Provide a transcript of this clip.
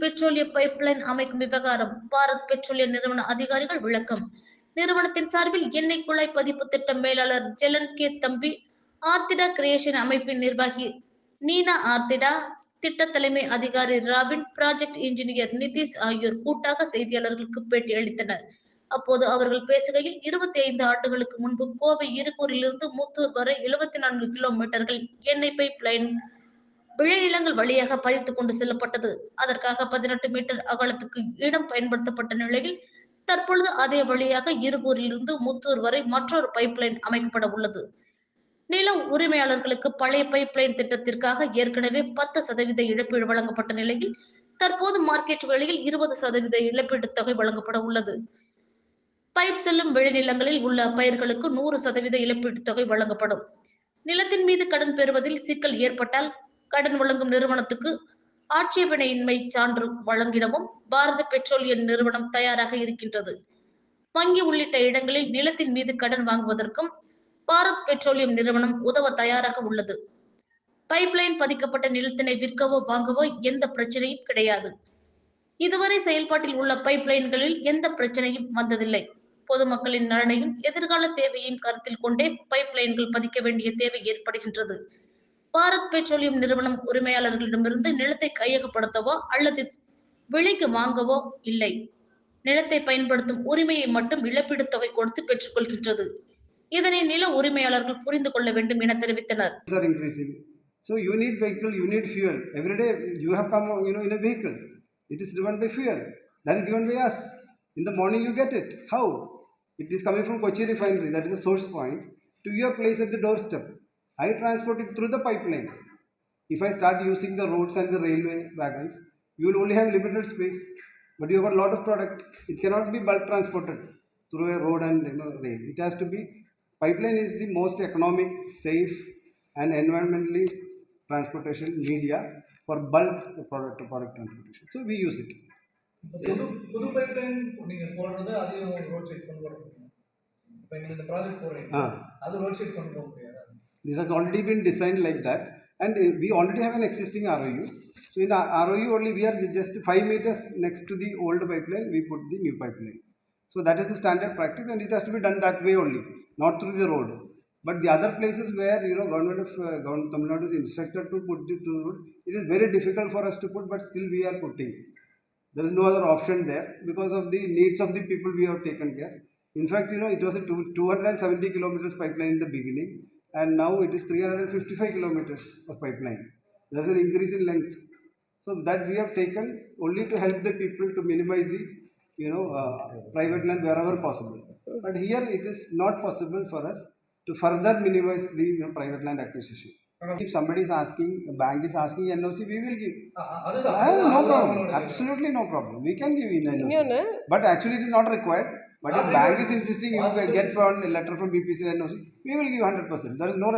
பெட்ரோலிய பைப்லைன் அமைக்கும் விவகாரம். பாரத் பெட்ரோலிய நிறுவன அதிகாரிகள் விளக்கம். நிறுவனத்தின் சார்பில் எண்ணெய் குழாய் பதிப்பு திட்ட மேலாளர் ஜெலன் கே தம்பி ஆர்த்திடா கிரியேஷன் அமைப்பின் நிர்வாகி நீனா ஆர்த்திடா திட்ட தலைமை அதிகாரி ராபின் ப்ராஜெக்ட் இன்ஜினியர் நிதிஷ் ஆகியோர் கூட்டாக செய்தியாளர்களுக்கு பேட்டி அளித்தனர். அப்போது அவர்கள் பேசுகையில் இருபத்தி ஐந்து ஆண்டுகளுக்கு முன்பு கோவை இருக்கூரிலிருந்து முத்தூர் வரை எழுபத்தி நான்கு கிலோமீட்டர்கள் எண்ணெய் பைப் லைன் விளைநிலங்கள் வழியாக பதித்துக் கொண்டு செல்லப்பட்டது. அதற்காக பதினெட்டு மீட்டர் அகலத்துக்கு இடம் பயன்படுத்தப்பட்ட நிலையில் தற்பொழுது அதே வழியாக இருகூரிலிருந்து முத்தூர் வரை மற்றொரு பைப்லைன் அமைக்கப்பட உள்ளது. நில உரிமையாளர்களுக்கு பழைய பைப்லைன் திட்டத்திற்காக ஏற்கனவே பத்து சதவீத இழப்பீடு வழங்கப்பட்ட நிலையில் தற்போது மார்க்கெட் விலையில் இருபது சதவீத இழப்பீட்டுத் தொகை வழங்கப்பட உள்ளது. பைப் செல்லும் விளைநிலங்களில் உள்ள பயிர்களுக்கு நூறு சதவீத இழப்பீட்டுத் தொகை வழங்கப்படும். நிலத்தின் மீது கடன் பெறுவதில் சிக்கல் ஏற்பட்டால் கடன் வழங்கும் நிறுவனத்துக்கு ஆட்சேபனையின்மை சான்று வழங்கிடவும் பாரத பெட்ரோலியம் நிறுவனம் தயாராக இருக்கின்றது. வங்கி உள்ளிட்ட இடங்களில் நிலத்தின் மீது கடன் வாங்குவதற்கும் பாரத் பெட்ரோலியம் நிறுவனம் உதவ தயாராக உள்ளது. பைப்லைன் பதிக்கப்பட்ட நிலத்தினை விற்கவோ வாங்கவோ எந்த பிரச்சனையும் கிடையாது. இதுவரை செயல்பாட்டில் உள்ள பைப்லைன்களில் எந்த பிரச்சனையும் வந்ததில்லை. பொதுமக்களின் நலனையும் எதிர்கால தேவையையும் கருத்தில் கொண்டே பைப்லைன்கள் பதிக்க வேண்டிய தேவை ஏற்படுகின்றது. பாரத் பெட்ரோலியம் நிறுவனம் உரிமையாளர்களிடமிருந்து நிலத்தை கையகப்படுத்தவோ அல்லது விலைக்கு வாங்கவோ இல்லை நிலத்தை பயன்படுத்தும் உரிமையை மட்டும் இழப்பீடு தொகை கொடுத்து பெற்றுக்கொள்கின்றது இதனை நில உரிமையாளர்கள் புரிந்து கொள்ள வேண்டும் என தெரிவித்தனர். So you need vehicle, you need fuel. Every day you have come, you know, in a vehicle. It is driven by fuel. That is given by us. In the morning you get it. How? It is coming from Kochi refinery. That is the source point to your place at the doorstep. I transport it through the pipeline. If I start using the roads and the railway wagons, you will only have limited space. But you have got a lot of product. It cannot be bulk transported through a road and you know, rail. It has to be pipeline is the most economic, safe, and environmentally transportation media for bulk product to product transportation. So we use it. இப்போ புது புது pipe line நீங்க போடுறது அதையும் road side கொண்டு வர முடியும் இப்போ நீங்க இந்த ப்ராஜெக்ட் போடுறீங்க Ah. அது ரோட் சைட் கொண்டு போக முடியாது this has already been designed like that, and uh, we already have an existing ROU. So in ROU only we are just five meters next to the old pipeline. We put the new pipeline. So that is the standard practice, and it has to be done that way only, not through the road. But the other places where you know government of uh, government Tamil Nadu is instructed to put it to road, it is very difficult for us to put, but still we are putting. There is no other option there because of the needs of the people we have taken care. In fact, you know, it was a two, 270 kilometers pipeline in the beginning, and now it is 355 kilometers of pipeline. There is an increase in length. So that we have taken only to help the people to minimize the you know uh, private land wherever possible. But here it is not possible for us to further minimize the you know, private land acquisition. If somebody is asking, a bank is asking NOC, we will give. Uh, no problem. Absolutely no problem. We can give in NOC. But actually it is not required. But if bank is insisting, you get one letter from BPC and NOC, we will give 100%. There is no